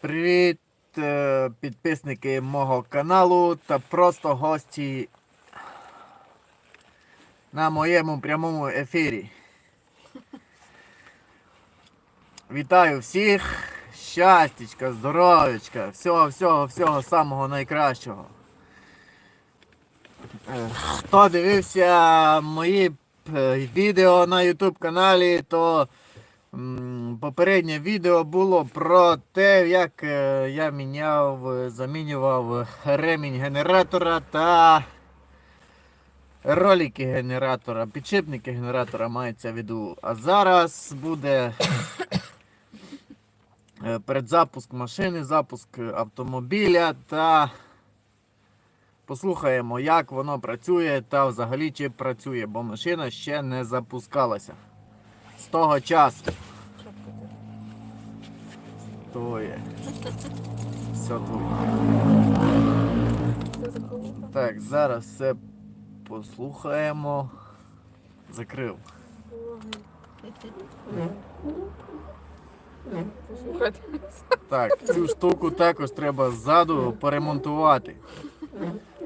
Привіт, е, підписники мого каналу та просто гості на моєму прямому ефірі. Вітаю всіх! Щастячка, здоров'ячка, всього, всього, всього самого найкращого. Е, Хто дивився мої е, відео на YouTube каналі, то попереднє відео було про те, як е, я міняв, е, замінював ремінь генератора та ролики генератора, підшипники генератора мається в виду. А зараз буде е, передзапуск машини, запуск автомобіля та послухаємо, як воно працює та взагалі чи працює, бо машина ще не запускалася. З того часу. Твоє. Все твоє. Так, зараз все послухаємо. Закрив. Так, цю штуку також треба ззаду поремонтувати.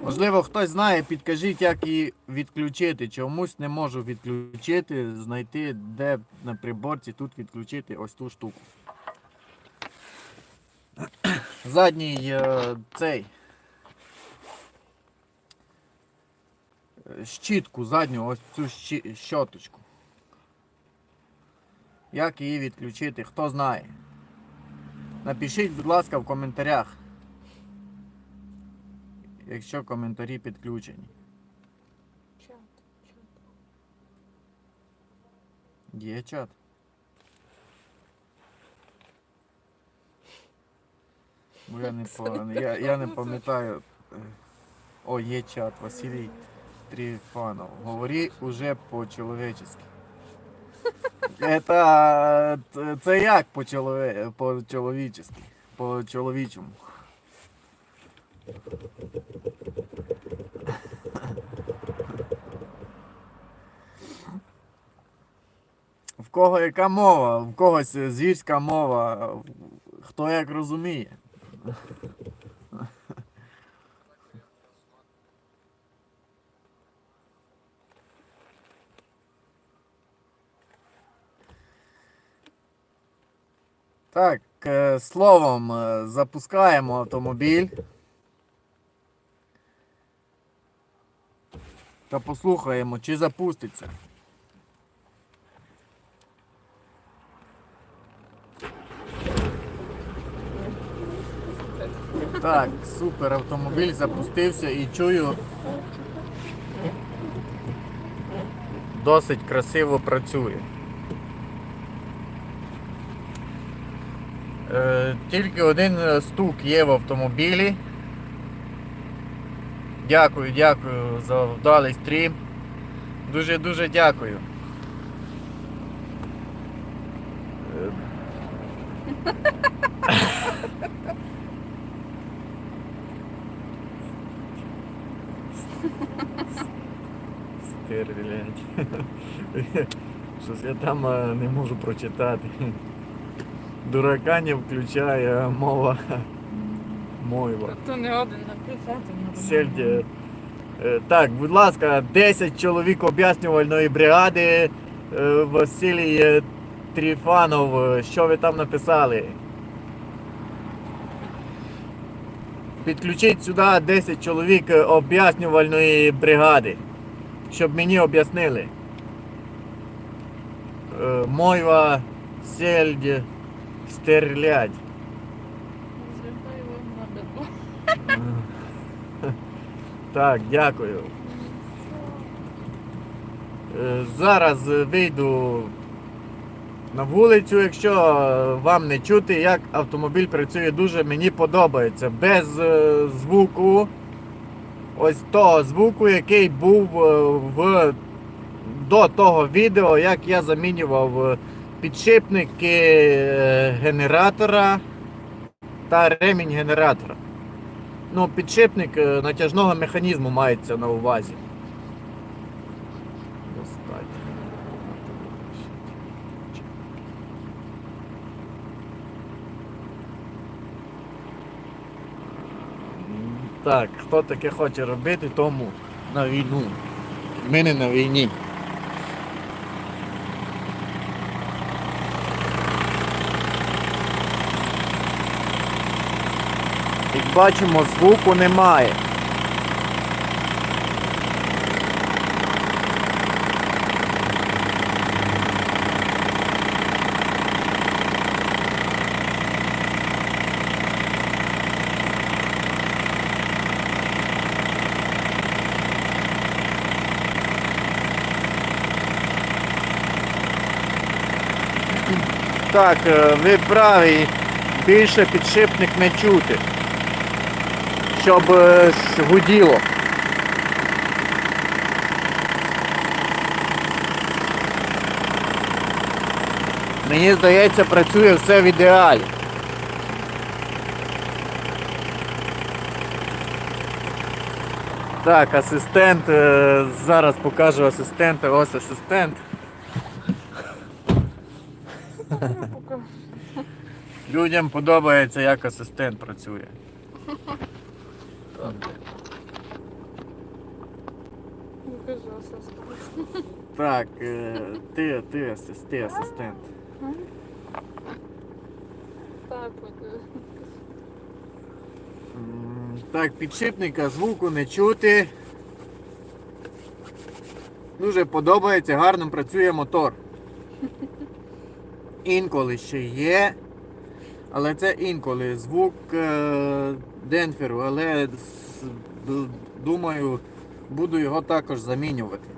Можливо, хтось знає, підкажіть, як її відключити. Чомусь не можу відключити, знайти, де на приборці тут відключити ось ту штуку. Задній е, цей. Щітку задню, ось цю щі- щоточку. Як її відключити, хто знає. Напишіть, будь ласка, в коментарях. Якщо коментарі підключені. Чат, чат. Є чат. Бо я не по, я, я не пам'ятаю. е, О, є чат. Василій Трифанов. Говори уже по-чоловічески. Это, це- це як по-чолові- по-чоловічески? По-чоловічому. Кого яка мова, в когось звірська мова, хто як розуміє. Так, е, словом, е, запускаємо автомобіль. Та послухаємо, чи запуститься. Так, супер, автомобіль запустився і чую. Досить красиво працює. Е, тільки один е, стук є в автомобілі. Дякую, дякую за вдалий стрім. Дуже-дуже дякую. Е, Стрілять. Щось я там е, не можу прочитати. Дурака не включає мова мойва. То не один написати. Сельді. Е, Так, будь ласка, 10 чоловік об'яснювальної бригади. Е, Василій Тріфанов, що ви там написали? Підключіть сюди 10 чоловік об'яснювальної бригади, щоб мені об'яснили. Е, Мойва, сельдь, стрілять. Звертай його на бедло. Так, дякую. Е, Зараз вийду на вулицю, якщо вам не чути, як автомобіль працює дуже мені подобається. Без е, звуку, ось того звуку, який був е, в, до того відео, як я замінював е, підшипники е, генератора та ремінь генератора. Ну, підшипник натяжного механізму мається на увазі. Так, хто таке хоче робити, тому на війну. Ми не на війні. Як бачимо, звуку немає. Так, е, ви праві, більше підшипник не чути, щоб е, гуділо. Мені здається, працює все в ідеалі. Так, асистент, е, зараз покажу асистента, ось асистент. Людям подобається, як асистент працює. Асистент. Так, е, ти, ти, ти асистент. Так, покажи. Так, підшипника звуку не чути. Дуже подобається, гарно працює мотор. Інколи ще є. Але це інколи звук е, денферу, але думаю, буду його також замінювати.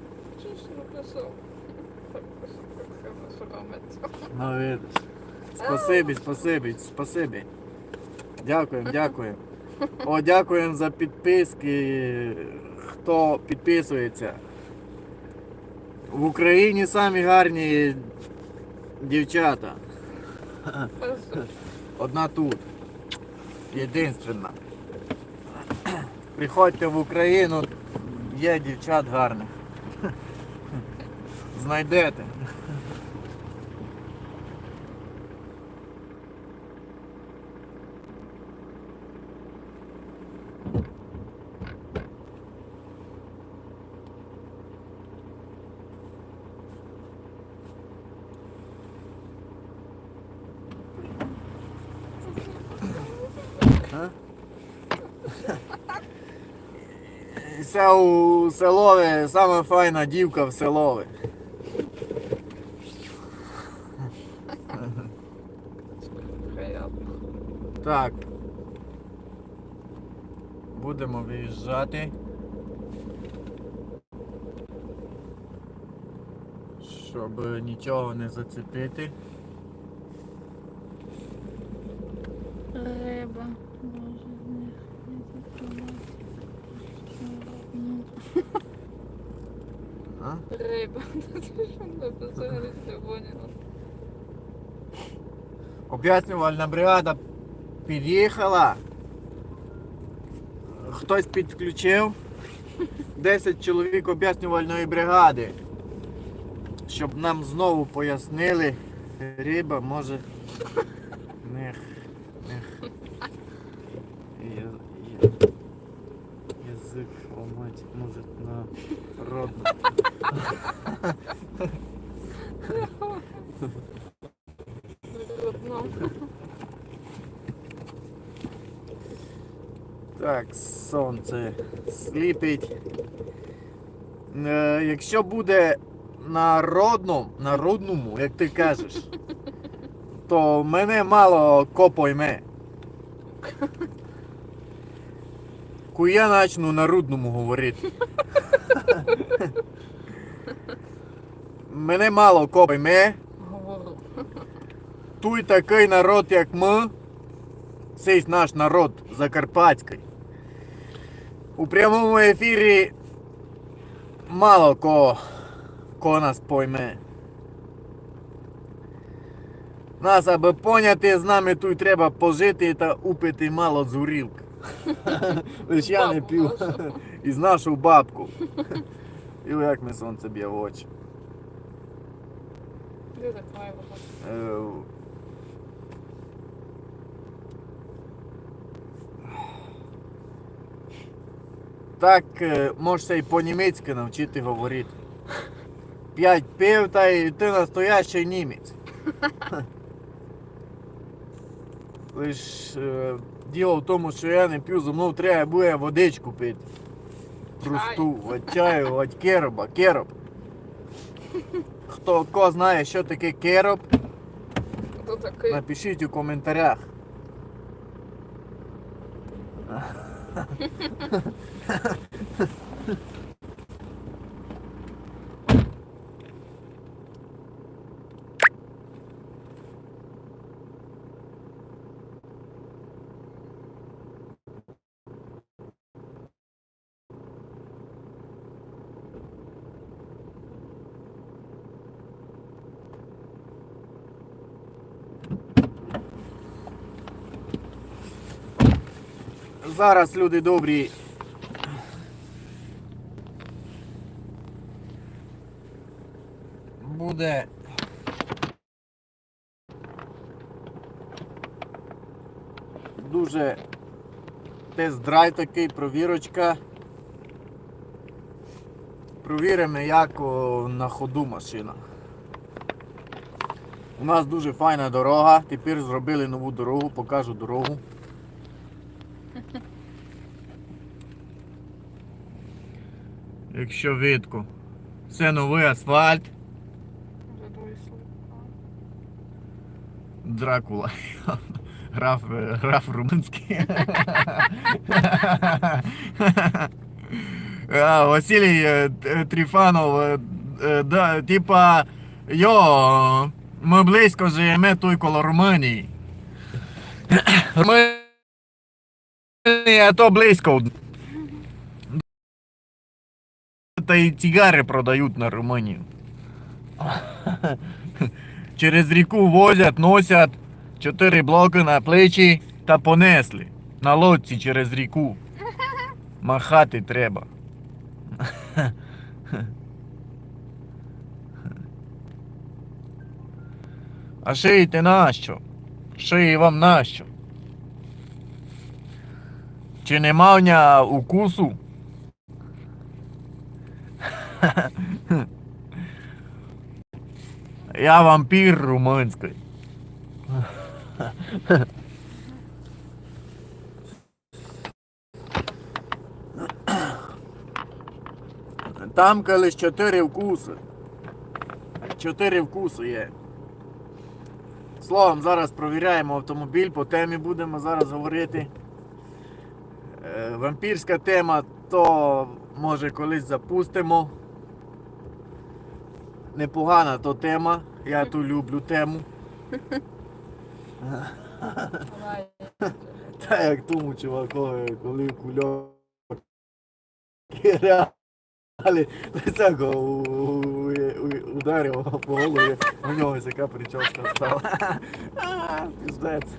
Ну, видиш. Спасибі, спасибі, спасибі. Дякуємо, дякуємо. О, дякуємо за підписки. Хто підписується. В Україні самі гарні дівчата. Одна тут. Єдинственна. Приходьте в Україну, є дівчат гарних. Знайдете. А? Це у селові саме файна дівка в селові. Так. Будемо виїжджати. Щоб нічого не зацепити. Риба. Боже, не, не закривай. Ну, Риба. Що? Об'яснювальна бригада під'їхала. Хтось підключив 10 чоловік об'яснювальної бригади. Щоб нам знову пояснили, риба може нех, нех. Я, я, язик ламать може на родну. Родно. Так, сонце сліпить. Е, якщо буде народному, народному, як ти кажеш, то мене мало копойме. Ку я начну народному говорити. Мене мало копойме. Говору. Туй такий народ, як ми, цей наш народ закарпатський. У прямому ефірі мало кого, кого нас пойме. Нас, аби поняти, з нами тут треба пожити та упити мало дзурілка. Лиш я не нашу. І з нашу бабку. І як ми сонце б'є в очі. Де так має? Е, Так е, можешся і по-німецьки навчити говорити. П'ять пив та й ти настоящий німець. Лиш е, діло в тому, що я не п'ю, зо мною треба буде водичку пити. Просту, от чаю, от кероба, кероб. Хто ко знає, що таке кероб, Хто такий? напишіть у коментарях. Зараз люди добрі. Буде. Дуже тест-драйв такий, провірочка. Провіримо, як на ходу машина. У нас дуже файна дорога. Тепер зробили нову дорогу, покажу дорогу. Якщо видко. Це новий асфальт. Дракула. Граф, е, граф румунський. А, Василій е, Т- Трифанов, е, да, типа, йо, ми близько живемо тут коло Румунії. Румунія то близько. Та й цигари продають на Румунію. Через ріку возять, носять чотири блоки на плечі та понесли. На лодці через ріку. Махати треба. А шиєте нащо? Шиї вам нащо? Чи нема укусу? Я вампір румунський. Там колись чотири вкуси. Чотири вкуси є. Словом, зараз провіряємо автомобіль, по темі будемо зараз говорити. Е, Вампірська тема, то може колись запустимо. Непогана то тема. Я ту люблю тему. Та як тому чувакові, коли кульок у- ударив по голові, у нього яка прическа стала. Піздець.